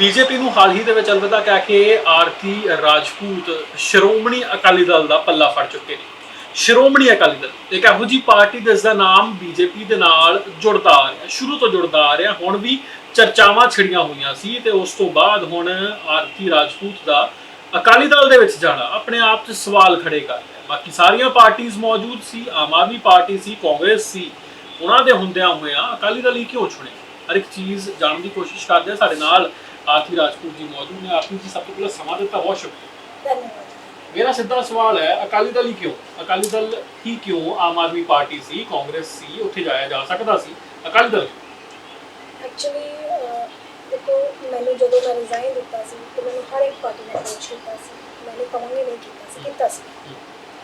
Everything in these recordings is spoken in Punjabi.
ਬੀਜੇਪੀ ਨੂੰ ਹਾਲ ਹੀ ਦੇ ਵਿੱਚ ਅਲਵਿਦਾ ਕਹਿ ਕੇ ਆਰਤੀ ਰਾਜਪੂਤ ਸ਼੍ਰੋਮਣੀ ਅਕਾਲੀ ਦਲ ਦਾ ਪੱਲਾ ਫੜ ਚੁੱਕੇ ਨੇ। ਸ਼੍ਰੋਮਣੀ ਅਕਾਲੀ ਦਲ, ਇੱਕ ਇਹੋ ਜੀ ਪਾਰਟੀ ਜਿਸ ਦਾ ਨਾਮ ਬੀਜੇਪੀ ਦੇ ਨਾਲ ਜੁੜਦਾ ਆ ਰਿਹਾ, ਸ਼ੁਰੂ ਤੋਂ ਜੁੜਦਾ ਆ ਰਿਹਾ, ਹੁਣ ਵੀ ਚਰਚਾਵਾਂ ਛਿੜੀਆਂ ਹੋਈਆਂ ਸੀ ਤੇ ਉਸ ਤੋਂ ਬਾਅਦ ਹੁਣ ਆਰਤੀ ਰਾਜਪੂਤ ਦਾ ਅਕਾਲੀ ਦਲ ਦੇ ਵਿੱਚ ਜਾਣਾ, ਆਪਣੇ ਆਪ 'ਚ ਸਵਾਲ ਖੜੇ ਕਰ ਰਿਹਾ। ਬਾਕੀ ਸਾਰੀਆਂ ਪਾਰਟੀਆਂ ਮੌਜੂਦ ਸੀ, ਆਮ ਆਦਮੀ ਪਾਰਟੀ ਸੀ, ਕਾਂਗਰਸ ਸੀ, ਉਹਨਾਂ ਦੇ ਹੁੰਦਿਆਂ ਹੋਇਆਂ ਅਕਾਲੀ ਦਲ ਹੀ ਕਿਉਂ ਚੁਣੇ? ਹਰ ਇੱਕ ਚੀਜ਼ ਜਾਣਨ ਦੀ ਕੋਸ਼ਿਸ਼ ਕਰਦੇ ਆ, ਸਾਡੇ ਨਾਲ ਆਰਤੀ ਰਾਜਪੂਤ ਜੀ ਮੌਜੂਦ ਨੇ ਆਰਤੀ ਜੀ ਸਭ ਤੋਂ ਪਹਿਲਾਂ ਸਮਾਂ ਦਿੱਤਾ ਬਹੁਤ ਸ਼ੁਕਰੀਆ। ਧੰਨਵਾਦ। ਮੇਰਾ ਸਿੱਧਾ ਸਵਾਲ ਹੈ ਅਕਾਲੀ ਦਲ ਹੀ ਕਿਉਂ? ਅਕਾਲੀ ਦਲ ਹੀ ਕਿਉਂ ਆਮ ਆਦਮੀ ਪਾਰਟੀ ਸੀ ਕਾਂਗਰਸ ਸੀ ਉੱਥੇ ਜਾਇਆ ਜਾ ਸਕਦਾ ਸੀ? ਅਕਾਲੀ ਦਲ ਐਕਚੁਅਲੀ ਦੇਖੋ ਮੈਨੂੰ ਜਦੋਂ ਮੈਂ ਰਿਜ਼ਾਈਨ ਦਿੱਤਾ ਸੀ ਤੇ ਮੈਨੂੰ ਹਰ ਇੱਕ ਪਾਰਟੀ ਨੇ ਅਪਰੋਚ ਕੀਤਾ ਸੀ। ਮੈਨੂੰ ਕਹਾਂਗੇ ਨਹੀਂ ਕੀਤਾ ਸੀ ਕੀਤਾ ਸੀ।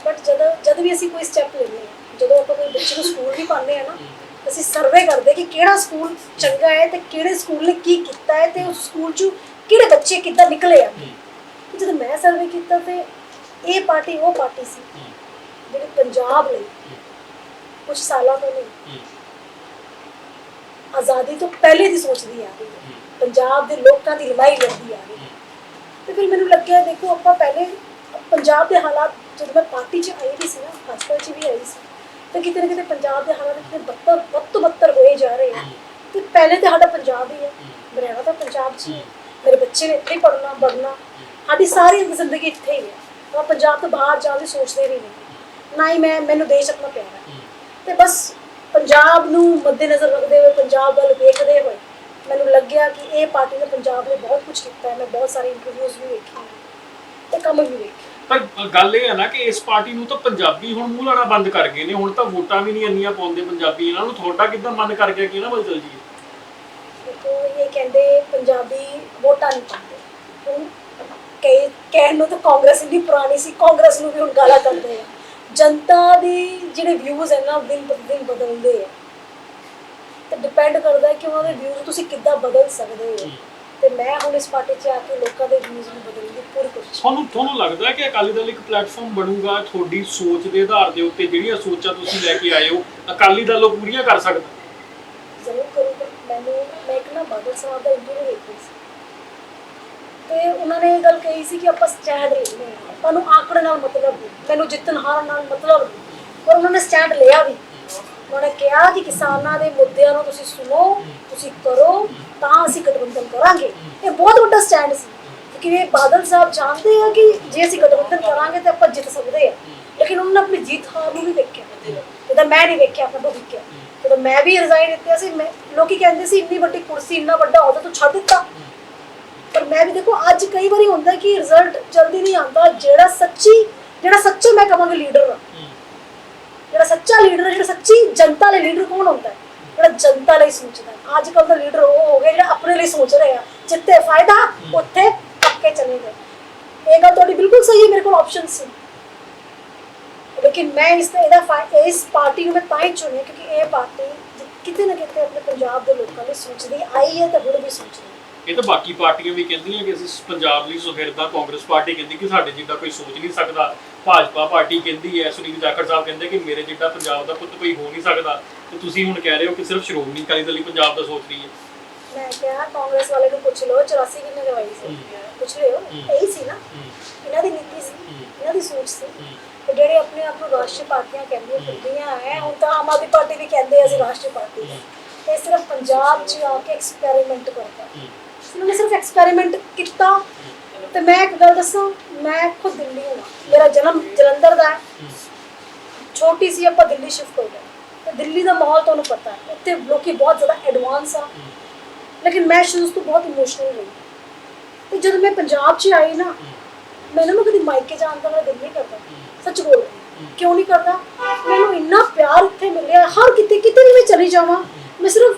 ਬਟ ਜਦ ਜਦ ਵੀ ਅਸੀਂ ਕੋਈ ਸਟੈਪ ਲੈਂਦੇ ਹਾਂ ਜਦੋਂ ਆਪਾਂ ਕੋਈ ਬੱਚੇ ਨੂੰ ਸਕੂਲ ਵੀ ਪਾਉਂਦੇ ਆ ਨਾ ਅਸੀਂ ਸਰਵੇ ਕਰਦੇ ਕਿ ਕਿਹੜਾ ਸਕੂਲ ਚੰਗਾ ਹੈ ਤੇ ਕਿਹੜੇ ਸਕੂਲ ਨੇ ਕੀ ਕੀਤਾ ਹੈ ਤੇ ਉਸ ਸਕੂਲ 'ਚ ਕਿਹੜੇ ਬੱਚੇ ਕਿੱਦਾਂ ਨਿਕਲੇ ਆ। ਤੇ ਜਦੋਂ ਮੈਂ ਸਰਵੇ ਕੀਤਾ ਤੇ ਇਹ ਪਾਰਟੀ ਉਹ ਪਾਰਟੀ ਸੀ ਜਿਹੜੀ ਪੰਜਾਬ ਲਈ ਕੁਝ ਸਾਲਾਂ ਤੋਂ ਨਹੀਂ। ਆਜ਼ਾਦੀ ਤੋਂ ਪਹਿਲੇ ਦੀ ਸੋਚਦੀ ਆ ਰਹੀ ਹੈ। ਪੰਜਾਬ ਦੇ ਲੋਕਾਂ ਦੀ ਲੜਾਈ ਲੜਦੀ ਆ ਰਹੀ ਹੈ। ਤੇ ਫਿਰ ਮੈਨੂੰ ਲੱਗਿਆ ਦੇਖੋ ਆਪਾਂ ਪਹਿਲੇ ਪੰਜਾਬ ਦੇ ਹਾਲਾਤ ਜਦੋਂ ਮੈਂ ਪਾਰਟੀ 'ਚ ਆਈ ਵੀ ਸੀ ਨਾ ਭਾਜਪਾ 'ਚ ਵੀ ਆਈ ਸੀ। ਤੇ ਕਿਤੇ ਨਾ ਕਿਤੇ ਪੰਜਾਬ ਦੇ ਹਾਲਾਤ ਇਤਨੇ ਬੱਤਰ ਵੱਧ ਤੋਂ ਬੱਤਰ ਹੋਏ ਜਾ ਰਹੇ ਆ। ਤੇ ਪਹਿਲੇ ਤੇ ਸਾਡਾ ਪੰਜਾਬ ਹੀ ਹੈ ਮੇਰਾ ਤਾਂ ਪੰਜਾਬ 'ਚ ਮੇਰੇ ਬੱਚੇ ਨੇ ਇੱਥੇ ਹੀ ਪੜ੍ਹਨਾ ਪੜ੍ਹਨਾ। ਸਾਡੀ ਸਾਰੀ ਜ਼ਿੰਦਗੀ ਇੱਥੇ ਹੀ ਹੈ ਆਪਾਂ ਪੰਜਾਬ ਤੋਂ ਬਾਹਰ ਜਾਣ ਦੀ ਸੋਚਦੇ ਵੀ ਨਹੀਂ। ਨਾ ਹੀ ਮੈਂ ਮੈਨੂੰ ਦੇਸ਼ ਆਪਣਾ ਪਿਆਰਾ ਹੈ ਤੇ ਬਸ ਪੰਜਾਬ ਨੂੰ ਮੱਦੇਨਜ਼ਰ ਰੱਖਦੇ ਹੋਏ, ਪੰਜਾਬ ਵੱਲ ਵੇਖਦੇ ਹੋਏ ਮੈਨੂੰ ਲੱਗਿਆ ਕਿ ਇਹ ਪਾਰਟੀ ਨੇ ਪੰਜਾਬ ਲਈ ਬਹੁਤ ਕੁਝ ਕੀਤਾ ਹੈ। ਮੈਂ ਬਹੁਤ ਸਾਰੇ ਇੰਟਰਵਿਊਜ਼ ਵੀ ਵੇਖੇ ਤੇ ਕੰਮ ਵੀ ਵੇਖੇ। ਪਰ ਗੱਲ ਇਹ ਹੈ ਨਾ ਕਿ ਇਸ ਪਾਰਟੀ ਨੂੰ ਤਾਂ ਪੰਜਾਬੀ ਹੁਣ ਮੂੰਹ ਲਾਣਾ ਬੰਦ ਕਰ ਗਏ ਨੇ ਹੁਣ ਤਾਂ ਵੋਟਾਂ ਵੀ ਨਹੀਂ ਇੰਨੀਆਂ ਪਾਉਂਦੇ ਪੰਜਾਬੀ ਇਹਨਾਂ ਨੂੰ ਤੁਹਾਡਾ ਕਿੱਦਾਂ ਮਨ ਕਰ ਗਿਆ ਕਿ ਇਹਨਾਂ ਵੱਲ ਚੱਲ ਜੀਏ ਦੇਖੋ ਇਹ ਕਹਿੰਦੇ ਪੰਜਾਬੀ ਵੋਟਾਂ ਨਹੀਂ ਪਾਉਂਦੇ। ਹੁਣ ਕਈ ਕਹਿਣ ਨੂੰ ਤਾਂ ਕਾਂਗਰਸ ਇੰਨੀ ਪੁਰਾਣੀ ਸੀ ਕਾਂਗਰਸ ਨੂੰ ਵੀ ਹੁਣ ਗਾਲਾਂ ਕੱਢਦੇ ਆ। ਜਨਤਾ ਦੀ ਜਿਹੜੇ ਵਿਊਜ਼ ਹੈ ਨਾ ਦਿਨ ਬ ਦਿਨ ਬਦਲਦੇ ਆ। ਤੇ ਡਿਪੈਂਡ ਕਰਦਾ ਹੈ ਕਿ ਉਹਨਾਂ ਦੇ ਵਿਊਜ਼ ਤੁਸੀਂ ਕਿੱਦਾਂ ਬਦਲ ਸਕਦੇ ਹੋ। ਤੇ ਮੈਂ ਹੁਣ ਇਸ ਪਾਰਟੀ 'ਚ ਆ ਕੇ ਲੋਕਾਂ ਦੇ ਵਿਊਜ਼ ਨੂੰ ਬਦਲਣ ਦੀ ਪੂਰੀ ਕੋਸ਼ਿਸ਼ ਤੁਹਾਨੂੰ ਤੁਹਾਨੂੰ ਲੱਗਦਾ ਹੈ ਕਿ ਅਕਾਲੀ ਦਲ ਇੱਕ ਪਲੇਟਫਾਰਮ ਬਣੂਗਾ ਤੁਹਾਡੀ ਸੋਚ ਦੇ ਆਧਾਰ ਦੇ ਉੱਤੇ ਜਿਹੜੀਆਂ ਸੋਚਾਂ ਤੁਸੀਂ ਲੈ ਕੇ ਆਏ ਹੋ ਅਕਾਲੀ ਦਲ ਉਹ ਪੂਰੀਆਂ ਕਰ ਸਕਦਾ? ਜ਼ਰੂਰ ਕਰੂੰਗਾ ਮੈਨੂੰ ਮੈਂ ਇੱਕ ਨਾ ਬਾਦਲ ਸਾਹਿਬ ਦਾ ਇੰਟਰਵਿਊ ਦੇਖ ਰਹੀ ਸੀ। ਤੇ ਉਹਨਾਂ ਨੇ ਇਹ ਗੱਲ ਕਹੀ ਸੀ ਕਿ ਆਪਾਂ ਸਟੈਂਡ ਲੈਣੇ ਆ ਤੁਹਾਨੂੰ ਆંકੜੇ ਨਾਲ ਮਤਲਬ ਨਹੀਂ ਮੈਨੂੰ ਜਿੱਤਣ ਹਾਰਨ ਨਾਲ ਮਤਲਬ ਨਹੀਂ। ਪਰ ਉਹਨਾਂ ਨੇ ਸਟੈਂਡ ਲਿਆ ਵੀ। ਉਹਨਾਂ ਕਿਹਾ ਕਿ ਕਿਸਾਨਾਂ ਦੇ ਮੁੱਦਿਆਂ ਨੂੰ ਤੁਸੀਂ ਸੁਣੋ, ਤੁਸੀਂ ਕਰੋ, ਤਾਂ ਅਸੀਂ ਗਠਬੰਧਨ ਕਰਾਂਗੇ। ਇਹ ਬਹੁਤ ਵੱਡਾ ਸਟੈਂਡ ਸੀ। ਕਿਉਂਕਿ ਇਹ ਬਾਦਲ ਸਾਹਿਬ ਜਾਣਦੇ ਆ ਕਿ ਜੇ ਅਸੀਂ ਗਠਬੰਧਨ ਕਰਾਂਗੇ ਤਾਂ ਆਪਾਂ ਜਿੱਤ ਸਕਦੇ ਆ। ਲੇਕਿਨ ਉਹਨਾਂ ਆਪਣੀ ਜੀਤ ਹਾਰ ਨੂੰ ਵੀ ਵੇਖਿਆ। ਜਦੋਂ ਮੈਂ ਨਹੀਂ ਵੇਖਿਆ ਆਪਣਾ ਭਵਿੱਖ ਜਦੋਂ ਮੈਂ ਵੀ ਰਿਜ਼ਾਈਨ ਦਿੱਤਾ ਸੀ, ਮੈਂ, ਲੋਕੀ ਕਹਿੰਦੇ ਸੀ, ਇੰਨੀ ਵੱਡੀ ਕੁਰਸੀ, ਇੰਨਾ ਵੱਡਾ ਅਹੁਦਾ ਤੂੰ ਛੱਡ ਦਿੱਤਾ। ਪਰ ਮੈਂ ਵੀ ਦੇਖੋ, ਅੱਜ ਕਈ ਵਾਰੀ ਹੁੰਦਾ ਕਿ ਰਿਜ਼ਲਟ ਜਲਦੀ ਨਹੀਂ ਆਉਂਦਾ। ਜਿਹੜਾ ਸੱਚੀ, ਜਿਹੜਾ ਸੱਚੇ ਮੈਂ ਕਹਾਂਗਾ ਲੀਡਰ ਆ। ਜਿਹੜਾ ਸੱਚਾ ਲੀਡਰ, ਜਿਹੜਾ ਸੱਚੀ ਜਨਤਾ ਲਈ ਲੀਡਰ ਕੌਣ ਹੁੰਦਾ ਹੈ? ਜਿਹੜਾ ਜਨਤਾ ਲਈ ਸੋਚਦਾ ਹੈ। ਅੱਜ ਕੱਲ੍ਹ ਦਾ ਲੀਡਰ ਉਹ ਹੋ ਗਿਆ ਜਿਹੜਾ ਆਪਣੇ ਲਈ ਸੋਚ ਰਿਹਾ ਜਿੱਥੇ ਫਾਇਦਾ, ਉੱਥੇ ਪੱਕੇ ਚਲੇ ਗਏ। ਇਹ ਗੱਲ ਤੁਹਾਡੀ ਬਿਲਕੁਲ ਸਹੀ ਹੈ, ਮੇਰੇ ਕੋਲ ਆਪਸ਼ਨ ਸੀ ਲੇਕਿਨ ਮੈਂ ਇਸ ਤੇ ਇਹਦਾ ਫਾਇਦਾ ਇਸ ਪਾਰਟੀ ਨੂੰ ਮੈਂ ਤਾਂ ਹੀ ਚੁਣਿਆ ਕਿਉਂਕਿ ਇਹ ਪਾਰਟੀ ਕਿਤੇ ਨਾ ਕਿਤੇ ਆਪਣੇ ਪੰਜਾਬ ਦੇ ਲੋਕਾਂ ਲਈ ਸੋਚਦੀ ਆਈ ਹੈ ਤੇ ਹੁਣ ਵੀ ਸੋਚਦੀ ਹੈ। ਇਹ ਤਾਂ ਬਾਕੀ ਪਾਰਟੀਆਂ ਵੀ ਕਹਿੰਦੀਆਂ ਕਿ ਅਸੀਂ ਪੰਜਾਬ ਲਈ ਸੁਹਿਰਦਾ ਕਾਂਗਰਸ ਪਾਰਟੀ ਕਹਿੰਦੀ ਕਿ ਸਾਡੇ ਜਿੱਦਾਂ ਕੋਈ ਸੋਚ ਨਹੀਂ ਸਕਦਾ। ਭਾਜਪਾ ਪਾਰਟੀ ਕਹਿੰਦੀ ਹੈ ਸੁਨੀਲ ਜਾਖੜ ਸਾਹਿਬ ਕਹਿੰਦੇ ਕਿ ਮੇਰੇ ਜਿੱਦਾਂ ਪੰਜਾਬ ਦਾ ਪੁੱਤ ਕੋਈ ਹੋ ਨਹੀਂ ਸਕਦਾ। ਤੇ ਤੁਸੀਂ ਹੁਣ ਕਹਿ ਰਹੇ ਹੋ ਕਿ ਸਿਰਫ ਸ਼੍ਰੋਮਣੀ ਅਕਾਲੀ ਦਲ ਹੀ ਪੰਜਾਬ ਦਾ ਸੋਚ ਰਹੀ ਹੈ। ਮੈਂ ਕਿਹਾ ਕਾਂਗਰਸ ਵਾਲੇ ਨੂੰ ਪੁੱਛ ਲਓ 84 ਕਿੰਨੇ ਦਵਾਈ ਸੀ? ਪੁੱਛ ਲਿਓ ਇਹੀ ਸੀ ਨਾ? ਇਹਨਾਂ ਦੀ ਨੀਤੀ ਸੀ ਇਹਨਾਂ ਦੀ ਸੋਚ ਸੀ। ਤੇ ਜਿਹੜੇ ਆਪਣੇ ਆਪ ਨੂੰ ਰਾਸ਼ਟਰੀ ਪਾਰਟੀਆਂ ਕਹਿੰਦੀਆਂ ਫਿਰਦੀਆਂ ਹੈ ਹੁਣ ਤਾਂ ਆਮ ਆਦਮੀ ਪਾਰਟੀ ਵੀ ਕਹਿੰਦੇ ਅਸੀਂ ਰਾਸ਼ਟਰੀ ਪਾਰਟੀ ਹਾਂ। ਇਹ ਸਿਰਫ ਪੰਜਾਬ 'ਚ ਆ ਕੇ ਐਕਸਪੈਰੀਮੈਂਟ ਕਰਦਾ। ਇਹਨਾਂ ਨੇ ਸਿਰਫ ਐਕਸਪੈਰੀਮੈਂਟ ਕੀਤਾ ਤੇ ਮੈਂ ਇੱਕ ਗੱਲ ਦੱਸਾਂ, ਮੈਂ ਖੁਦ ਦਿੱਲੀ ਹਾਂ ਮੇਰਾ ਜਨਮ ਜਲੰਧਰ ਦਾ ਹੈ। ਛੋਟੀ ਸੀ, ਆਪਾਂ ਦਿੱਲੀ ਸ਼ਿਫਟ ਹੋ ਗਏ। ਤੇ ਦਿੱਲੀ ਦਾ ਮਾਹੌਲ ਤੁਹਾਨੂੰ ਪਤਾ ਹੈ। ਉੱਥੇ ਲੋਕੀ ਬਹੁਤ ਜ਼ਿਆਦਾ ਐਡਵਾਂਸ ਆ। ਲੇਕਿਨ ਮੈਂ ਸ਼ੁਰੂ ਤੋਂ ਬਹੁਤ ਇਮੋਸ਼ਨਲ ਰਹੀ। ਤੇ ਜਦੋਂ ਮੈਂ ਪੰਜਾਬ 'ਚ ਆਈ ਨਾ ਮੈਨੂੰ ਨਾ ਕਦੀ ਮਾਇਕੇ ਜਾਣ ਦਾ ਮੇਰਾ ਦਿਲ ਨਹੀਂ ਕਰਦਾ। ਸੱਚ ਬੋਲ। ਕਿਉਂ ਨਹੀਂ ਕਰਦਾ? ਮੈਨੂੰ ਇੰਨਾ ਪਿਆਰ ਇੱਥੇ ਮਿਲਿਆ। ਹਰ ਕਿਤੇ ਕਿਤੇ ਵੀ ਮੈਂ ਚਲੀ ਜਾਵਾਂ, ਮੈਂ ਸਿਰਫ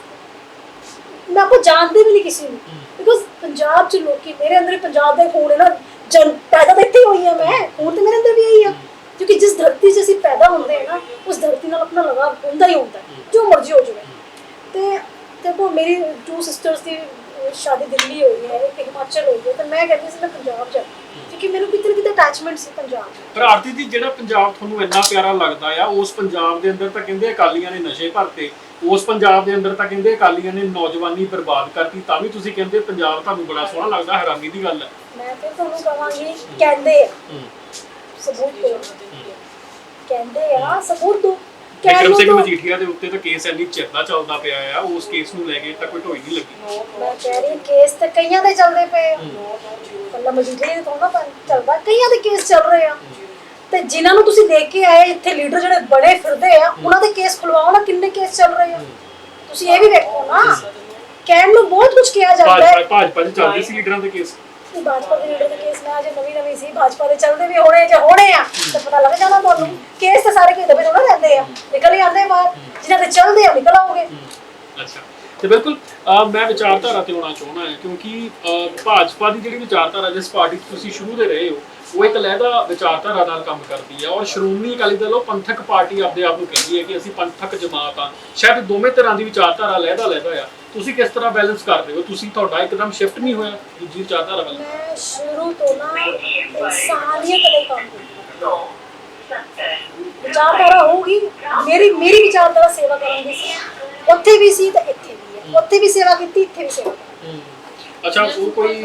ਮੈਂ ਆਪਕੋ ਜਾਣਦੀ ਵੀ ਨਹੀਂ ਕਿਸੇ ਨੂੰ। ਬਿਕੋਜ਼ ਪੰਜਾਬ 'ਚ ਲੋਕੀ ਮੇਰੇ ਅੰਦਰ ਪੰਜਾਬ ਦੇ ਖੂਨ ਹੈ ਨਾ ਜਨ ਪੈਦਾ ਤਾਂ ਇੱਥੇ ਹੋਈ ਆ ਮੈਂ ਖੂਨ ਤੇ ਮੇਰੇ ਅੰਦਰ ਵੀ ਇਹੀ ਆ। ਕਿਉਂਕਿ ਜਿਸ ਧਰਤੀ 'ਚ ਅਸੀਂ ਪੈਦਾ ਹੁੰਦੇ ਹਾਂ ਨਾ ਉਸ ਧਰਤੀ ਨਾਲ ਆਪਣਾ ਲਗਾਵ ਹੁੰਦਾ ਹੀ ਹੁੰਦਾ ਜੋ ਮਰਜ਼ੀ ਹੋ ਜਾਵੇ। ਤੇ ਦੇਖੋ ਮੇਰੀ ਟੂ ਸਿਸਟਰਸ ਦੀ ਸ਼ਾਦੀ ਦਿੱਲੀ ਹੋਈ ਹੈ ਇੱਕ ਹਿਮਾਚਲ ਹੋਈ ਹੈ ਤੇ ਮੈਂ ਕਹਿੰਦੀ ਸੀ ਮੈਂ ਪੰਜਾਬ ਜਾ ਕਿਉਂਕਿ ਮੈਨੂੰ ਕਿਤੇ ਨਾ ਕਿਤੇ ਅਟੈਚਮੈਂਟ ਸੀ ਪੰਜਾਬ ਨਾਲ ਪਰ ਆਰਤੀ ਜੀ ਜਿਹੜਾ ਪੰਜਾਬ ਤੁਹਾਨੂੰ ਇੰਨਾ ਪਿਆਰਾ ਲੱਗਦਾ ਆ ਉਸ ਪੰਜਾਬ ਦੇ ਅੰਦਰ ਤਾਂ ਕਹਿੰਦੇ ਅਕਾਲੀਆਂ ਨੇ ਨਸ਼ੇ ਭਰਤੇ ਉਸ ਪੰਜਾਬ ਦੇ ਅੰਦਰ ਤਾਂ ਕਹਿੰਦੇ ਅਕਾਲੀਆਂ ਨੇ ਨੌਜਵਾਨੀ ਬਰਬਾਦ ਕਰਤੀ ਤਾਂ ਵੀ ਤੁਸੀਂ ਕਹਿੰਦੇ ਪੰਜਾਬ ਤੁਹਾਨੂੰ ਬੜਾ ਸੋਹਣਾ ਲੱਗਦਾ ਹੈਰਾਨੀ ਦੀ ਗੱਲ ਹੈ ਮੈਂ ਫਿਰ ਤੁਹਾਨੂੰ ਕਹਾਂਗੀ ਕਹਿੰਦੇ ਆ। ਹੂੰ। ਸਬੂਤ ਕਹਿੰਦੇ ਆ ਸਬੂਤ ਦੋ ਵਿਕਰਮ ਸਿੰਘ ਮਜੀਠੀਆ ਦੇ ਉੱਤੇ ਤਾਂ ਕੇਸ ਇੰਨੀ ਚਿਰ ਦਾ ਚੱਲਦਾ ਪਿਆ ਆ ਉਸ ਕੇਸ ਨੂੰ ਲੈ ਕੇ ਤਾਂ ਕੋਈ ਢੋਈ ਨਹੀਂ ਲੱਗੀ। ਮੈਂ ਕਹਿ ਰਹੀ ਕੇਸ ਤੇ ਕਈਆਂ ਦੇ ਚੱਲਦੇ ਪਏ ਆ। ਕੱਲਾ ਮਜੀਠੀਆ ਦੇ ਥੋੜਾ ਨਾ ਚੱਲਦਾ ਕਈਆਂ ਦੇ ਕੇਸ ਚੱਲ ਰਹੇ ਆ। ਤੇ ਜਿਨ੍ਹਾਂ ਨੂੰ ਤੁਸੀਂ ਦੇਖ ਕੇ ਆਏ ਇੱਥੇ ਲੀਡਰ ਜਿਹੜੇ ਬੜੇ ਫਿਰਦੇ ਆ ਉਹਨਾਂ ਦੇ ਕੇਸ ਖੁਲਵਾਓ ਨਾ ਕਿੰਨੇ ਕੇਸ ਚੱਲ ਰਹੇ ਆ? ਤੁਸੀਂ ਇਹ ਵੀ ਵੇਖੋ ਨਾ ਕਹਿਣ ਨੂੰ ਬਹੁਤ ਕੁਝ ਕਿਹਾ ਜਾਂਦਾ ਹੈ। ਭਾਜਪਾ ਚ ਚੱਲਦੇ ਸੀ ਲੀਡਰਾਂ ਦੇ ਕੇਸ ਕਿ ਭਾਜਪਾ ਦੇ ਲੀਡਰ ਦੇ ਕੇਸ ਮੈਂ ਅਜੇ ਨਵੀਂ ਨਵੀਂ ਸੀ, ਭਾਜਪਾ ਦੇ ਚੱਲਦੇ ਵੀ ਹੋਣੇ ਜੇ ਹੋਣੇ ਆ, ਤਾਂ ਪਤਾ ਲੱਗ ਜਾਣਾ ਤੁਹਾਨੂੰ। ਕੇਸ ਤਾਂ ਸਾਰੇ ਕਿਤੇ ਵਿੱਚ ਰਹਿੰਦੇ ਆ। ਨਿਕਲ ਹੀ ਆਉਂਦੇ ਬਾਹਰ। ਜਿਨ੍ਹਾਂ ਦੇ ਚੱਲਦੇ ਆ, ਨਿਕਲ ਆਓਗੇ ਅੱਛਾ। ਤੇ ਬਿਲਕੁਲ ਮੈਂ ਵਿਚਾਰਧਾਰਾ ਤੇ ਆਉਣਾ ਚਾਹੁੰਦਾ ਹਾਂ, ਕਿਉਂਕਿ ਭਾਜਪਾ ਦੀ ਜਿਹੜੀ ਵਿਚਾਰਧਾਰਾ ਜਿਸ ਪਾਰਟੀ ਤੁਸੀਂ ਸ਼ੁਰੂ ਦੇ ਰਹੇ ਹੋ, ਉਹ ਇੱਕ ਲਹਿਦਾ ਵਿਚਾਰਧਾਰਾ ਨਾਲ ਕੰਮ ਕਰਦੀ ਹੈ ਔਰ ਸ਼੍ਰੋਮਣੀ ਅਕਾਲੀ ਦਲ ਉਹ ਪੰਥਕ ਪਾਰਟੀ ਆਪਦੇ ਆਪ ਨੂੰ ਕਹਿੰਦੀ ਹੈ ਕਿ ਅਸੀਂ ਪੰਥਕ ਜਮਾਤ ਆ ਸ਼ਾਇਦ ਦੋਵੇਂ ਤਰ੍ਹਾਂ ਦੀ ਵਿਚਾਰਧਾਰਾ ਲਹਿਦਾ ਲਹਿਦਾ ਆ। ਤੁਸੀਂ ਕਿਸ ਤਰ੍ਹਾਂ ਬੈਲੈਂਸ ਕਰ ਰਹੇ ਹੋ? ਤੁਸੀਂ ਤੁਹਾਡਾ ਇੱਕਦਮ ਸ਼ਿਫਟ ਨਹੀਂ ਹੋਇਆ? ਦੂਜੀ ਵਿਚਾਰਧਾਰਾ ਵੱਲ ਮੈਂ ਸ਼ੁਰੂ ਤੋਂ ਨਾ ਇਨਸਾਨੀਅਤ ਲਈ ਕੰਮ ਕਰਦੀ ਹਾਂ। ਵਿਚਾਰਧਾਰਾ ਹੋਊਗੀ ਮੇਰੀ ਮੇਰੀ ਵਿਚਾਰਧਾਰਾ ਸੇਵਾ ਸੀ। ਉੱਥੇ ਵੀ ਸੀ ਤੇ ਇੱਥੇ ਵੀ ਹੈ। ਉੱਥੇ ਵੀ ਸੇਵਾ ਕੀਤੀ ਇੱਥੇ ਵੀ ਸੇਵਾ। ਅੱਛਾ ਉਹ ਕੋਈ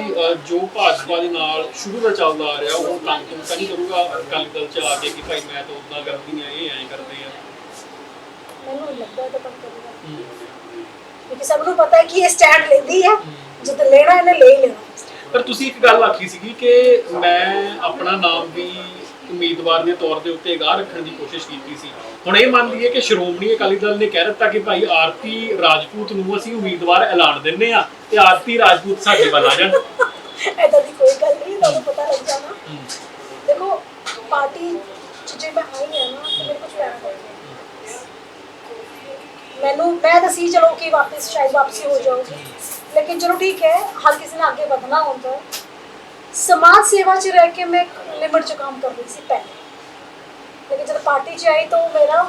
ਜੋ ਭਾਜਪਾ ਦੇ ਨਾਲ ਸ਼ੁਰੂ ਦਾ ਚੱਲਦਾ ਆ ਰਿਹਾ ਉਹ ਕੰਮ ਤੋਂ ਤਾਂ ਨਹੀਂ ਕਰੂਗਾ? ਅਕਾਲੀ ਦਲ ਚ ਆ ਕੇ ਕਿ ਭਾਈ ਮੈਂ ਤਾਂ ਉਦਾਂ ਕਰਦੀ ਆ ਇਹ ਐਂ ਕਰਦੇ ਆ। ਮੈਨੂੰ ਲੱਗਦਾ ਤਾਂ ਕੰਮ ਕਰੇਗਾ। ਕਿਉਂਕਿ ਸਭ ਨੂੰ ਪਤਾ ਹੈ ਕਿ ਇਹ ਸਟੈਂਡ ਲੈਂਦੀ ਹੈ ਜਦ ਲੈਣਾ ਇਹਨੇ ਲੈ ਹੀ ਲੈਣਾ। ਪਰ ਤੁਸੀਂ ਇੱਕ ਗੱਲ ਆਖੀ ਸੀਗੀ ਕਿ ਮੈਂ ਆਪਣਾ ਨਾਮ ਵੀ ਉਮੀਦਵਾਰ ਦੇ ਤੌਰ ਦੇ ਉੱਤੇ ਅਗਾਹ ਰੱਖਣ ਦੀ ਕੋਸ਼ਿਸ਼ ਕੀਤੀ ਸੀ। ਹੁਣ ਇਹ ਮੰਨ ਲਈਏ ਕਿ ਸ਼੍ਰੋਮਣੀ ਅਕਾਲੀ ਦਲ ਨੇ ਕਹਿ ਦਿੱਤਾ ਕਿ ਭਾਈ ਆਰਤੀ ਰਾਜਪੂਤ ਨੂੰ ਅਸੀਂ ਉਮੀਦਵਾਰ ਐਲਾਨ ਦਿੰਨੇ ਆ ਤੇ ਆਰਤੀ ਰਾਜਪੂਤ ਸਾਡੇ ਵੱਲ ਆ ਜਾਣ। ਐਦਾਂ ਦੀ ਕੋਈ ਗੱਲ ਨਹੀਂ ਤੁਹਾਨੂੰ ਪਤਾ ਲੱਗ ਜਾਣਾ। ਦੇਖੋ ਪਾਰਟੀ ਚ ਜੇ ਮੈਂ ਆਈ ਹਾਂ ਨਾ ਤਾਂ ਮੇਰੇ ਕੁਝ ਪੈਣਾ ਪੜਦਾ ਮੈਨੂੰ, ਮੈਂ ਤਾਂ ਸੀ, ਚਲੋ, ਕਿ ਵਾਪਸ, ਸ਼ਾਇਦ ਵਾਪਸੀ ਹੋ ਜਾਊਗੀ। ਲੇਕਿਨ ਚਲੋ ਠੀਕ ਹੈ, ਹਰ ਕਿਸੇ ਨੇ ਅੱਗੇ ਵਧਣਾ ਹੁੰਦਾ ਹੈ। ਸਮਾਜ ਸੇਵਾ ਚ ਰਹਿ ਕੇ ਮੈਂ ਲਿਮਟ ਚ ਕੰਮ ਕਰ ਸੀ ਪਹਿਲੇ। ਲੇਕਿਨ ਜਦ ਪਾਰਟੀ ਚ ਆਈ ਤਾਂ ਉਹ ਮੇਰਾ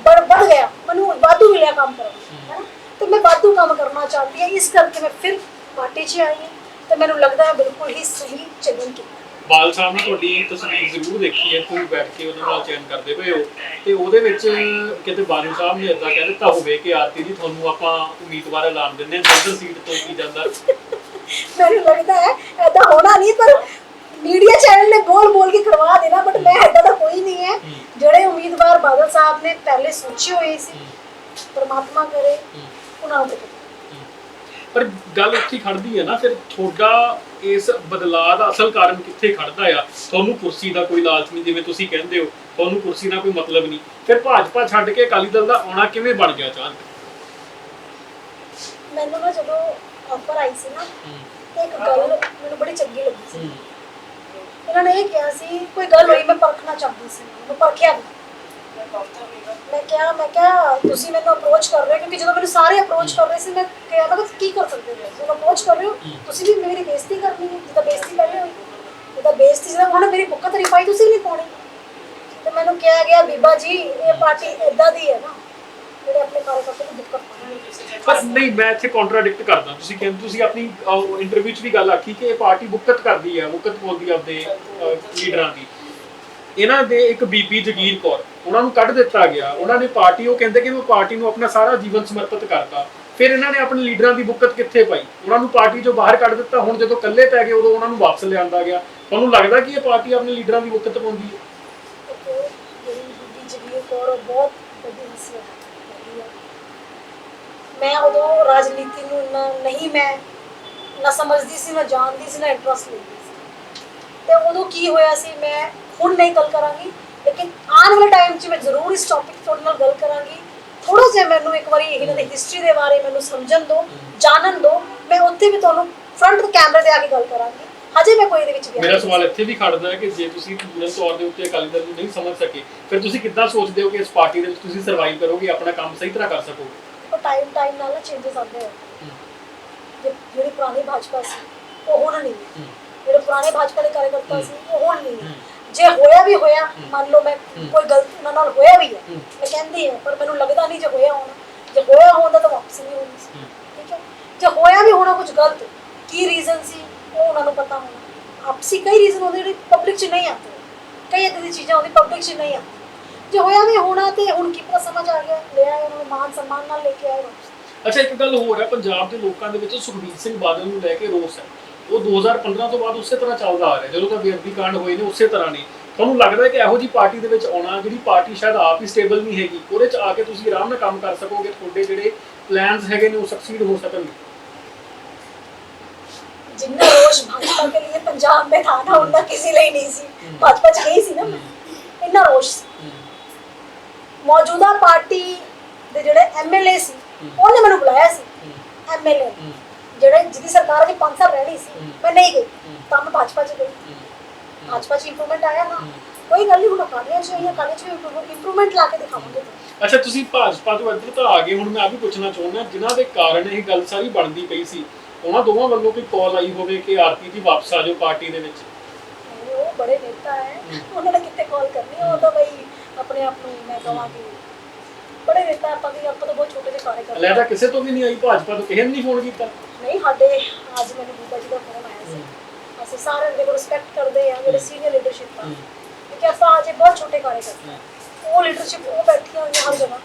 ਬੜ ਵੱਧ ਗਿਆ। ਮੈਨੂੰ ਵਾਧੂ ਮਿਲਿਆ ਕੰਮ ਕਰਨ ਹੈ ਨਾ? ਤੇ ਮੈਂ ਵਾਧੂ ਕੰਮ ਕਰਨਾ ਚਾਹਤੀ ਹਾਂ। ਇਸ ਕਰਕੇ ਮੈਂ ਫਿਰ ਪਾਰਟੀ ਚ ਆਈ ਹਾਂ। ਤੇ ਮੈਨੂੰ ਲੱਗਦਾ ਹੈ ਬਿਲਕੁਲ ਹੀ ਸਹੀ ਚੁਣਨ ਕੀਤਾ। ਬਾਲ ਸਾਹਿਬ ਨੇ ਤੁਹਾਡੀ ਤਸਵੀਰ ਜ਼ਰੂਰ ਦੇਖੀ ਹੈ ਤੁਸੀਂ ਬੈਠ ਕੇ ਉਹਨਾਂ ਨਾਲ ਚੈਨ ਕਰਦੇ ਪਏ ਹੋ। ਤੇ ਉਹਦੇ ਵਿੱਚ ਕਿਤੇ ਬਾਲੂ ਸਾਹਿਬ ਨੇ ਇਦਾਂ ਕਹਿ ਦਿੱਤਾ ਹੋਵੇ ਕਿ ਆਰਤੀ ਜੀ ਤੁਹਾਨੂੰ ਆਪਾਂ ਉਮੀਦਵਾਰ ਐਲਾਨ ਦਿੰਦੇ ਹਾਂ ਦਰਦਰ ਸੀਟ ਤੋਂ ਕੀ ਜਾਂਦਾ? ਮੈਨੂੰ ਲੱਗਦਾ ਹੈ ਐਦਾਂ ਹੋਣਾ ਨਹੀਂ ਪਰ ਮੀਡੀਆ ਚੈਨਲ ਨੇ ਬੋਲ ਬੋਲ ਕੇ ਕਰਵਾ ਦੇਣਾ ਬਟ ਮੈਂ ਐਦਾਂ ਦਾ ਕੋਈ ਨਹੀਂ ਹੈ। ਜਿਹੜੇ ਉਮੀਦਵਾਰ ਬਾਦਲ ਸਾਹਿਬ ਨੇ ਪਹਿਲੇ ਸੋਚੇ ਹੋਏ ਸੀ ਪਰਮਾਤਮਾ ਕਰੇ ਉਹਨਾਂ ਨੂੰ ਪਰ ਗੱਲ ਹੀ ਖੜਦੀ ਹੈ ਨਾ ਫਿਰ ਤੁਹਾਡਾ ਇਸ ਬਦਲਾਅ ਦਾ ਅਸਲ ਕਾਰਨ ਕਿੱਥੇ ਖੜਦਾ ਆ? ਤੁਹਾਨੂੰ ਕੁਰਸੀ ਦਾ ਕੋਈ ਲਾਲਚ ਨਹੀਂ ਜਿਵੇਂ ਤੁਸੀਂ ਕਹਿੰਦੇ ਹੋ। ਤੁਹਾਨੂੰ ਕੁਰਸੀ ਨਾਲ ਕੋਈ ਮਤਲਬ ਨਹੀਂ। ਫਿਰ ਭਾਜਪਾ ਛੱਡ ਕੇ ਅਕਾਲੀ ਦਲ ਦਾ ਆਉਣਾ ਕਿਵੇਂ ਬਣ ਗਿਆ ਅਚਾਨਕ ਮੈਨੂੰ ਨਾ ਜਦੋਂ ਆਫਰ ਆਈ ਸੀ ਨਾ ਤੇ ਇੱਕ ਗੱਲ ਮੈਨੂੰ ਬੜੀ ਚੰਗੀ ਲੱਗੀ ਸੀ। ਇਹਨਾਂ ਨੇ ਇਹ ਕਿਹਾ ਸੀ ਕੋਈ ਗੱਲ ਹੋਈ ਮੈਂ ਪਰਖਣਾ ਚਾਹੁੰਦੀ ਸੀ। ਮੈਂ ਪਰਖਿਆ ਵੀ ਮੈਂ ਕਿਹਾ ਮੈਂ ਕਿਹਾ ਤੁਸੀਂ ਮੈਨੂੰ ਅਪਰੋਚ ਕਰ ਰਹੇ ਹੋ ਕਿਉਂਕਿ ਜਦੋਂ ਮੈਨੂੰ ਸਾਰੇ ਅਪਰੋਚ ਕਰ ਰਹੇ ਸੀ ਮੈਂ ਕਿਹਾ ਮੈਂ ਕਿਹਾ ਕੀ ਕਰ ਸਕਦੇ ਹੋ? ਜਦੋਂ ਅਪਰੋਚ ਕਰ ਰਹੇ ਹੋ ਤੁਸੀਂ ਵੀ ਮੇਰੀ ਬੇਇੱਜ਼ਤੀ ਕਰਨੀ ਹੈ ਜਿੱਦਾਂ ਬੇਇੱਜ਼ਤੀ ਪਹਿਲੇ ਹੋਈ ਜਿੱਦਾਂ ਬੇਇੱਜ਼ਤੀ ਜਦੋਂ ਉਹਨਾਂ ਮੇਰੀ ਬੁੱਕਾ ਤਰੀਫਾਈ ਤੁਸੀਂ ਨਹੀਂ ਪਾਉਣੀ। ਤੇ ਮੈਨੂੰ ਕਿਹਾ ਗਿਆ ਬੀਬਾ ਜੀ ਇਹ ਪਾਰਟੀ ਇਦਾਂ ਦੀ ਹੈ ਨਾ। ਜਿਹੜੇ ਆਪਣੇ ਕਾਰਜਕਰਤਾ ਨੂੰ ਬੁੱਕਾ ਪਰ ਨਹੀਂ ਮੈਂ ਇੱਥੇ ਕੰਟਰਾਡਿਕਟ ਕਰਦਾ। ਤੁਸੀਂ ਕਹਿੰਦੇ ਤੁਸੀਂ ਆਪਣੀ ਇੰਟਰਵਿਊ 'ਚ ਵੀ ਗੱਲ ਆਖੀ ਕਿ ਇਹ ਪਾਰਟੀ ਬੁੱਕਤ ਕਰਦੀ ਹੈ ਬੁੱਕਤ ਬੋਲਦੀ ਆਪਦੇ ਲੀਡਰਾਂ ਦੀ। ਇਹਨਾਂ ਦੇ ਇੱਕ ਬੀਬੀ ਜਗੀਰ ਕੌਰ। ਉਹਨਾਂ ਨੂੰ ਕੱਢ ਦਿੱਤਾ ਗਿਆ। ਉਹਨਾਂ ਨੇ ਪਾਰਟੀ, ਉਹ ਕਹਿੰਦੇ ਕਿ ਮੈਂ ਪਾਰਟੀ ਨੂੰ ਆਪਣਾ ਸਾਰਾ ਜੀਵਨ ਸਮਰਪਿਤ ਕਰਤਾ। ਫਿਰ ਇਹਨਾਂ ਨੇ ਆਪਣੇ ਲੀਡਰਾਂ ਦੀ ਬੁੱਕਤ ਕਿੱਥੇ ਪਾਈ? ਉਹਨਾਂ ਨੂੰ ਪਾਰਟੀ ਚੋਂ ਬਾਹਰ ਕੱਢ ਦਿੱਤਾ। ਹੁਣ ਜਦੋਂ ਇਕੱਲੇ ਪੈ ਗਏ, ਉਦੋਂ ਉਹਨਾਂ ਨੂੰ ਵਾਪਸ ਲਿਆਂਦਾ ਗਿਆ। ਤੁਹਾਨੂੰ ਲੱਗਦਾ ਕਿ ਇਹ ਪਾਰਟੀ ਆਪਣੇ ਲੀਡਰਾਂ ਦੀ ਬੁੱਕਤ ਪਾਉਂਦੀ ਹੈ? ਤੇ ਜਿਹੜੀ ਬੀਬੀ ਜਗੀਰ ਕੌਰ ਉਹ ਬਹੁਤ ਵੱਡੀ ਹਸਤੀਅਤ ਹੈਗੀ ਆ। ਮੈਂ ਉਦੋਂ ਰਾਜਨੀਤੀ ਨੂੰ ਇੰਨਾ ਨਹੀਂ ਮੈਂ, ਨਾ ਸਮਝਦੀ ਸੀ, ਨਾ ਜਾਣਦੀ ਸੀ, ਨਾ ਇੰਟਰਸਟ ਲੈਂਦੀ ਸੀ। ਤੇ ਉਦੋਂ ਕੀ ਹੋਇਆ ਸੀ? ਮੈਂ ਹੁਣ ਨਹੀਂ ਗੱਲ ਕਰਾਂਗੀ। ਲੇਕਿਨ ਆਉਣ ਵਾਲੇ ਟਾਈਮ 'ਚ ਮੈਂ ਜ਼ਰੂਰ ਇਸ ਟੌਪਿਕ ਤੁਹਾਡੇ ਨਾਲ ਗੱਲ ਕਰਾਂਗੀ। ਥੋੜਾ ਜਿਹਾ ਮੈਨੂੰ ਇੱਕ ਵਾਰੀ ਇਹਨਾਂ ਦੀ ਹਿਸਟਰੀ ਦੇ ਬਾਰੇ ਮੈਨੂੰ ਸਮਝਣ ਦਿਓ ਜਾਣਨ ਦਿਓ। ਮੈਂ ਉੱਥੇ ਵੀ ਤੁਹਾਨੂੰ ਫਰੰਟ ਕੈਮਰੇ ਤੇ ਆ ਕੇ ਗੱਲ ਕਰਾਂਗੀ। ਹਜੇ ਮੈਂ ਕੋਈ ਇਹਦੇ ਵਿੱਚ ਗਿਆ ਮੇਰਾ। ਸਵਾਲ ਇੱਥੇ ਵੀ ਖੜਦਾ ਹੈ ਕਿ ਜੇ ਤੁਸੀਂ ਪੂਰਨ ਤੌਰ ਦੇ ਉੱਤੇ ਅਕਾਲੀ ਦਲ ਨੂੰ ਨਹੀਂ ਸਮਝ ਸਕੇ ਫਿਰ ਤੁਸੀਂ ਕਿੱਦਾਂ ਸੋਚਦੇ ਹੋ ਕਿ ਇਸ ਪਾਰਟੀ ਦੇ ਵਿੱਚ ਤੁਸੀਂ ਸਰਵਾਈਵ ਕਰੋਗੇ ਆਪਣਾ ਕੰਮ ਸਹੀ ਤਰ੍ਹਾਂ ਕਰ ਸਕੋਗੇ? ਉਹ ਟਾਈਮ ਟਾਈਮ ਨਾਲ ਨਾ ਚੇਂਜਸ ਆਉਂਦੇ ਆ। ਜਿਹੜੀ ਪੁਰਾਣੀ ਭਾਜਪਾ ਸੀ ਉਹ ਹੁਣ ਨਹੀਂ। ਜਿਹੜੇ ਪੁਰਾਣੇ ਭਾਜਪਾ ਦੇ ਕਾਰਜਕਰਤਾ ਸੀ ਉਹ ਹੁਣ ਨਹੀਂ। ਜੇ ਹੋਇਆ ਵੀ ਹੋਇਆ ਮੰਨ ਲਓ ਮੈਂ ਕੋਈ ਗਲਤੀ ਉਹਨਾਂ ਨਾਲ ਹੋਇਆ ਵੀ ਹੈ ਮੈਂ ਕਹਿੰਦੀ ਹਾਂ ਪਰ ਮੈਨੂੰ ਲੱਗਦਾ ਨਹੀਂ ਜੇ ਹੋਇਆ ਹੋਣਾ। ਜੇ ਹੋਇਆ ਹੁੰਦਾ ਤਾਂ ਵਾਪਸ ਨਹੀਂ ਹੋਣੀ ਸੀ। ਠੀਕ ਹੈ? ਜੇ ਹੋਇਆ ਵੀ ਹੋਣਾ ਕੁਝ ਗਲਤ ਕੀ ਰੀਜ਼ਨ ਸੀ? ਉਹ ਉਹਨਾਂ ਨੂੰ ਪਤਾ ਹੋਣਾ। ਆਪਸੀ ਕਈ ਰੀਜ਼ਨ ਹੁੰਦੇ ਜਿਹੜੇ ਪਬਲਿਕ 'ਚ ਨਹੀਂ ਆਉਂਦੇ। ਕਈ ਇਦਾਂ ਦੀ ਚੀਜ਼ਾਂ ਹੁੰਦੀ ਪਬਲਿਕ 'ਚ ਨਹੀਂ ਆਉਂਦੀ ਜੇ ਹੋਇਆ ਵੀ ਹੋਣਾ ਤੇ ਹੁਣ ਕੀ ਪਤਾ ਸਮਝ ਆ ਗਿਆ ਲੈ ਆਏ ਉਹਨਾਂ ਮਾਨ ਸਨਮਾਨ ਨਾਲ ਲੈ ਕੇ ਆਏ ਵਾਪਸ। ਅੱਛਾ ਇੱਕ ਗੱਲ ਹੋਰ ਹੈ ਪੰਜਾਬ ਦੇ ਲੋਕਾਂ ਦੇ ਵਿੱਚ ਸੁਖਬੀਰ ਸਿੰਘ ਬਾਦਲ ਨੂੰ ਲੈ ਕੇ ਰੋਸ ਹੈ। ਉਹ 2015 ਤੋਂ ਬਾਅਦ ਉਸੇ ਤਰ੍ਹਾਂ ਚੱਲਦਾ ਆ ਰਿਹਾ ਜਦੋਂ ਤੱਕ ਬੇਅਦਬੀ ਕਾਂਡ ਹੋਏ ਨੇ ਉਸੇ ਤਰ੍ਹਾਂ ਨਹੀਂ ਤੁਹਾਨੂੰ ਲੱਗਦਾ ਹੈ ਕਿ ਇਹੋ ਜੀ ਪਾਰਟੀ ਦੇ ਵਿੱਚ ਆਉਣਾ ਜਿਹੜੀ ਪਾਰਟੀ ਸ਼ਾਇਦ ਆਪ ਹੀ ਸਟੇਬਲ ਨਹੀਂ ਹੈਗੀ ਉਹਦੇ ਚ ਆ ਕੇ ਤੁਸੀਂ ਆਰਾਮ ਨਾਲ ਕੰਮ ਕਰ ਸਕੋਗੇ ਤੁਹਾਡੇ ਜਿਹੜੇ ਪਲਾਨਸ ਹੈਗੇ ਨੇ ਉਹ ਸਕਸੀਡ ਹੋ ਸਕਣਗੇ जितना रोष भाजपा के लिए पंजाब में था ना उतना किसी लिए नहीं सी भाजपा च गई सी ना इतना रोष ਸੀ ਮੌਜੂਦਾ ਪਾਰਟੀ ਦੇ ਜਿਹੜੇ ਐਮਐਲਏ ਸੀ ਉਹਨੇ ਮੈਨੂੰ ਬੁਲਾਇਆ ਸੀ ਐਮਐਲਏ ਜਿਹੜੇ ਜਿਹਦੀ ਸਰਕਾਰ ਅਜੇ 5 ਸਾਲ ਰਹਿਣੀ ਸੀ ਮੈਂ ਨਹੀਂ ਗਈ। ਤਾਂ ਮੈਂ ਭਾਜਪਾ ਚ ਗਈ। ਭਾਜਪਾ ਚ ਇੰਪਰੂਵਮੈਂਟ ਆਇਆ ਨਾ। ਕੋਈ ਗੱਲ ਨਹੀਂ ਹੁਣ ਅਕਾਲੀਆਂ ਚ ਜਾਂ ਕਾਲੀਆਂ ਚ ਇੰਪਰੂਵਮੈਂਟ ਲਾ ਕੇ ਦਿਖਾਵਾਂਗੇ। ਅੱਛਾ ਤੁਸੀਂ ਭਾਜਪਾ ਤੋਂ ਇੱਧਰ ਤਾਂ ਆ ਗਏ ਹੁਣ ਮੈਂ ਆ ਵੀ ਪੁੱਛਣਾ ਚਾਹੁੰਦਾ ਜਿਨ੍ਹਾਂ ਦੇ ਕਾਰਨ ਇਹ ਗੱਲ ਸਾਰੀ ਬਣਦੀ ਪਈ ਸੀ ਉਹਨਾਂ ਦੋਵਾਂ ਵੱਲੋਂ ਕੋਈ ਕਾਲ ਆਈ ਹੋਵੇ ਕਿ ਆਰਤੀ ਜੀ ਵਾਪਸ ਆ ਜਾਓ ਪਾਰਟੀ ਦੇ ਵਿੱਚ? ਉਹ ਬੜੇ ਨੇਤਾ ਹੈ। ਉਹਨਾਂ ਨੇ ਕਿੱਥੇ ਕਾਲ ਕਰਨੀ ਉਹ ਤਾਂ ਬਈ ਆਪਣੇ ਆਪ ਨੂੰ ਮੈਂ ਕਹਾਂਗੀ ਬੜੇ ਨੇਤਾ ਆਪਾਂ ਵੀ ਆਪਾਂ ਤਾਂ ਬਹੁਤ ਛੋਟੇ ਜਿਹੇ ਕਾਰਜਕਰਤਾ ਲੈਦਾ ਕਿਸੇ ਤੋਂ ਵੀ ਨਹੀਂ ਆਈ ਭਾਜਪਾ ਤੋਂ ਕਿਸੇ ਨੇ ਨਹੀਂ ਫੋਨ ਕੀਤਾ? ਨਹੀਂ ਸਾਡੇ ਅੱਜ ਮੈਨੂੰ ਬੂਬਾ ਜੀ ਦਾ ਫੋਨ ਆਇਆ ਸੀ। ਅਸੀਂ ਸਾਰੇ ਦੇ ਰਿਸਪੈਕਟ ਕਰਦੇ ਆ ਜਿਹੜੇ ਸੀਨੀਅਰ ਲੀਡਰਸ਼ਿਪ ਆ। ਕਿਉਂਕਿ ਆਪਾਂ ਅਜੇ ਬਹੁਤ ਛੋਟੇ ਕਾਰਜਕਰਤਾ ਹਾਂ। ਉਹ ਲੀਡਰਸ਼ਿਪ ਉਹ ਬੈਠੀਆਂ ਹੋਈਆਂ ਹਰ ਜਗ੍ਹਾ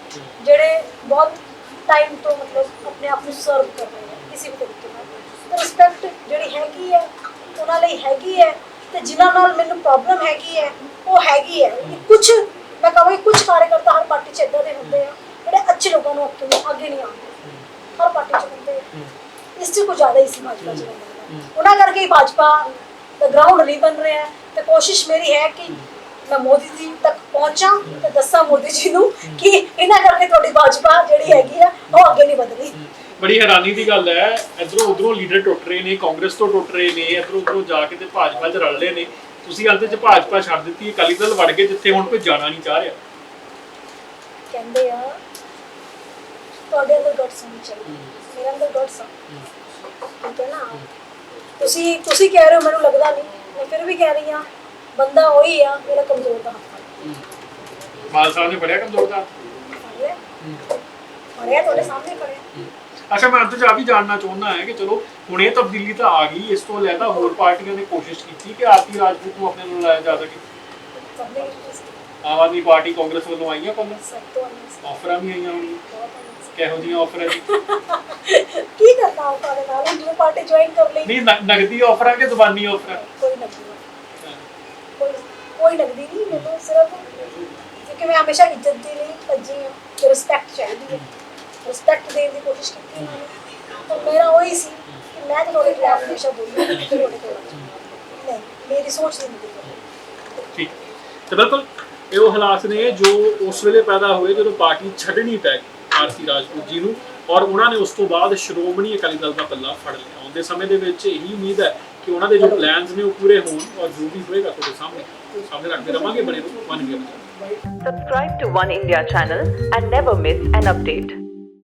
ਜਿਹੜੇ ਬਹੁਤ ਟਾਈਮ ਤੋਂ ਮਤਲਬ ਆਪਣੇ ਆਪ ਨੂੰ ਸਰਵ ਕਰ ਰਹੇ ਆ ਕਿਸੇ ਵੀ ਤਰੀਕੇ ਨਾਲ। ਤੇ ਰਿਸਪੈਕਟ ਜਿਹੜੀ ਹੈਗੀ ਹੈ ਉਹਨਾਂ ਲਈ ਹੈਗੀ ਹੈ ਤੇ ਜਿਨ੍ਹਾਂ ਨਾਲ ਮੈਨੂੰ ਪ੍ਰੋਬਲਮ ਹੈਗੀ ਹੈ ਉਹ ਹੈਗੀ ਹੈ। ਕੁਝ ਮੈਂ ਕਹਾਂਗੀ ਕੁਝ ਕਾਰਜਕਰਤਾ ਹਰ ਪਾਰਟੀ 'ਚ ਇਦਾਂ ਦੇ ਹੁੰਦੇ ਆ ਜਿਹੜੇ ਅੱਛੇ ਲੋਕਾਂ ਨੂੰ ਅੱਗੇ ਅੱਗੇ ਨਹੀਂ ਆਉਂਦੇ। ਹਰ ਪਾਰਟੀ 'ਚ ਹੁੰਦੇ ਆ। ਇਸ 'ਚ ਕੁਝ ਜ਼ਿਆਦਾ ਹੀ ਸੀ ਭਾਜਪਾ 'ਚ। ਉਹਨਾਂ ਕਰਕੇ ਹੀ ਭਾਜਪਾ ਦਾ ਗਰਾਊਂਡ ਨਹੀਂ ਬਣ ਰਿਹਾ ਹੈ ਤੇ ਕੋਸ਼ਿਸ਼ ਮੇਰੀ ਹੈ ਕਿ ਮੈਂ ਮੋਦੀ ਜੀ ਤੱਕ ਪਹੁੰਚਾਂ ਤੇ ਦੱਸਾਂ ਮੋਦੀ ਜੀ ਨੂੰ ਕਿ ਇਹਨਾਂ ਕਰਕੇ ਤੁਹਾਡੀ ਭਾਜਪਾ ਜਿਹੜੀ ਹੈਗੀ ਆ ਉਹ ਅੱਗੇ ਨਹੀਂ ਵਧ ਰਹੀ ਬੜੀ ਹੈਰਾਨੀ ਦੀ ਗੱਲ ਹੈ ਇਧਰੋਂ ਉਧਰੋਂ ਲੀਡਰ ਟੁੱਟ ਰਹੇ ਨੇ ਕਾਂਗਰਸ ਤੋਂ ਟੁੱਟ ਰਹੇ ਨੇ ਇਧਰੋਂ ਉਧਰੋਂ ਜਾ ਕੇ ਤੇ ਭਾਜਪਾ 'ਚ ਰਲ ਲਏ ਨੇ। ਤੁਸੀਂ ਅੰਤ 'ਚ ਭਾਜਪਾ ਛੱਡ ਦਿੱਤੀ ਅਕਾਲੀ ਦਲ ਵੜ ਗਏ ਜਿੱਥੇ ਹੁਣ ਕੋਈ ਜਾਣਾ ਨਹੀਂ ਚਾਹ ਰਿਹਾ। ਕਹਿੰਦੇ ਆ ਤੁਹਾਡੇ ਅੰਦਰ ਗੱਟ ਹੋਣੀ ਚਾਹੀਦੀ ਮੇਰੇ ਅੰਦਰ ਗੱਟ ਆ। ਠੀਕ ਹੈ ਨਾ? ਤੁਸੀਂ ਤੁਸੀਂ ਕਹਿ ਰਹੇ ਹੋ ਮੈਨੂੰ ਲੱਗਦਾ ਨਹੀਂ। ਮੈਂ ਫਿਰ ਵੀ ਕਹਿ ਰਹੀ ਹਾਂ ਬੰਦਾ ਉਹੀ ਆ ਮੇਰਾ ਕਮਜ਼ੋਰ ਦਾ ਹੱਥ ਮਾਲ ਸਾਹਿਬ ਨੇ ਫੜਿਆ ਕਮਜ਼ੋਰ ਦਾ? ਫੜਿਆ ਤੁਹਾਡੇ ਸਾਹਮਣੇ ਫੜਿਆ ਅੱਛਾ ਮੈਂ ਅੰਤ ਵੀ ਜਾਣਨਾ ਚਾਹੁੰਦਾ ਹੈ ਕਿ ਚਲੋ ਹੁਣ ਇਹ ਤਬਦੀਲੀ ਤਾਂ ਆ ਗਈ ਇਸ ਤੋਂ ਇਲਾਵਾ ਹੋਰ ਪਾਰਟੀਆਂ ਨੇ ਕੋਸ਼ਿਸ਼ ਕੀਤੀ ਕਿ ਆਰਤੀ ਰਾਜਪੂਤ ਨੂੰ ਆਪਣੇ ਨਾਲ ਲਾਇਆ ਜਾ ਸਕੇ। ਆਮ ਆਦਮੀ ਪਾਰਟੀ ਕਾਂਗਰਸ ਵੱਲੋਂ ਆਈਆਂ ਕੋਲ ਆਫਰਾਂ ਵੀ ਆਈਆਂ ਸੀ। ਕਿਹੋ ਜਿਹੀਆਂ ਆਫਰ ਹੈ ਜੀ? ਕੀ ਕਰਨਾ ਉਹ ਤੁਹਾਡੇ ਨਾਲ? ਜਿਵੇਂ ਪਾਰਟੀ ਜੁਆਇਨ ਕਰ ਲਈ। ਨਹੀਂ ਨ- ਨਗਦੀ ਆਫਰਾਂ ਕਿ ਜ਼ਬਾਨੀ ਆਫਰਾਂ ਕੋਈ ਨਕਦੀ ਨਹੀਂ। ਕੋਈ ਕੋਈ ਨਕਦੀ ਨਹੀਂ ਮੈਨੂੰ ਸਿਰਫ ਕਿਉਂਕਿ ਮੈਂ ਹਮੇਸ਼ਾ ਇੱਜ਼ਤ ਦੇ ਲਈ ਭੱਜੀ ਹਾਂ ਤੇ ਰਿਸਪੈਕਟ ਚਾਹੀਦੀ ਹੈ ਰਿਸਪੈਕਟ ਦੇਣ ਦੀ ਕੋਸ਼ਿਸ਼ ਕੀਤੀ ਮੈਂ ਤਾਂ ਮੇਰਾ ਉਹੀ ਸੀ ਕਿ ਮੈਂ ਤਾਂ ਤੁਹਾਡੇ ਖਿਲਾਫ ਹਮੇਸ਼ਾ ਬੋਲੀ ਹਾਂ, ਤੇ ਤੁਹਾਡੇ ਕੋਲ ਆ। ਨਹੀਂ ਮੇਰੀ ਸੋਚ ਨਹੀਂ ਨਿਕਲੀ ਠੀਕ। ਤੇ ਬਿਲਕੁਲ ਇਹ ਉਹ ਹਾਲਾਤ ਨੇ ਜੋ ਉਸ ਵੇਲੇ ਪੈਦਾ ਹੋਏ ਜਦੋਂ ਪਾਰਟੀ ਛੱਡਣੀ ਪੈ ਗਈ। ਆਰਤੀ ਰਾਜਪੂਤ ਜੀ ਨੂੰ ਔਰ ਉਹਨਾਂ ਨੇ ਉਸ ਤੋਂ ਬਾਅਦ ਸ਼੍ਰੋਮਣੀ ਅਕਾਲੀ ਦਲ ਦਾ ਪੱਲਾ ਫੜ ਲਿਆ। ਆਉਂਦੇ ਸਮੇਂ ਦੇ ਵਿੱਚ ਇਹੀ ਉਮੀਦ ਹੈ ਕਿ ਉਹਨਾਂ ਦੇ ਜੋ ਪਲਾਨਸ ਨੇ ਉਹ ਪੂਰੇ ਹੋਣ ਔਰ ਜੋ ਵੀ ਹੋਏਗਾ ਤੁਹਾਡੇ ਸਾਹਮਣੇ ਸਾਹਮਣੇ ਰੱਖਦੇ ਰਵਾਂਗੇ। ਬਣੇ ਰਹੋ ਮਨ ਗਿਆ Subscribe to One India channel and never miss an update.